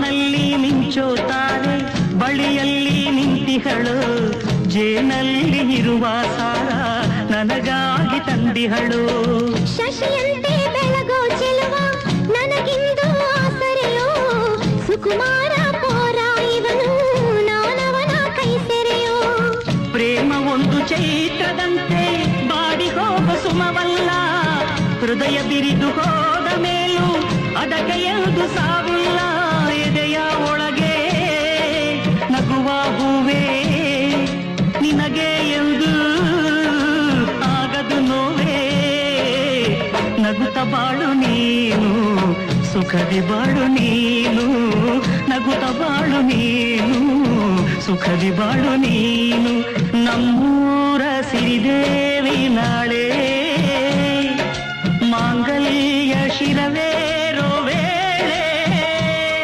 ಬಾನಲ್ಲಿ ಮಿಂಚೋತಾರೆ ಬಳಿಯಲ್ಲಿ ನಿಂತಿಹಳು ಜೇನಲ್ಲಿ ಇರುವ ಸಾರ ನನಗಾಗಿ ತಂದಿಹಳು ಶಶಿಯಂತೆ ಬೆಳಗೋ ಚೆಲುವ ನನಗಿಂದು ಆಸರೆಯೋ ಸುಕುಮಾರ ಪೋರ ಇವನು ನಾನವನ ಕೈ ಸೆರೆಯೋ ಪ್ರೇಮ ಒಂದು ಚೈತ್ರದಂತೆ ಬಾಡಿ ಹೋಗ ಸುಮವಲ್ಲ ಹೃದಯ ಬಿರಿದು ಹೋದ ಮೇಲೂ ಅದಕ್ಕೆ ಎಂದು ಸಾವಿಲ್ಲ ಎಂದು ಆಗದು ನೋವೇ. ನಗುತ್ತ ಬಾಳು ನೀನು, ಸುಖದಿ ಬಾಳು ನೀನು. ನಗುತ್ತ ಬಾಳು ನೀನು, ಸುಖದಿ ಬಾಳು ನೀನು. ನಾಳೆ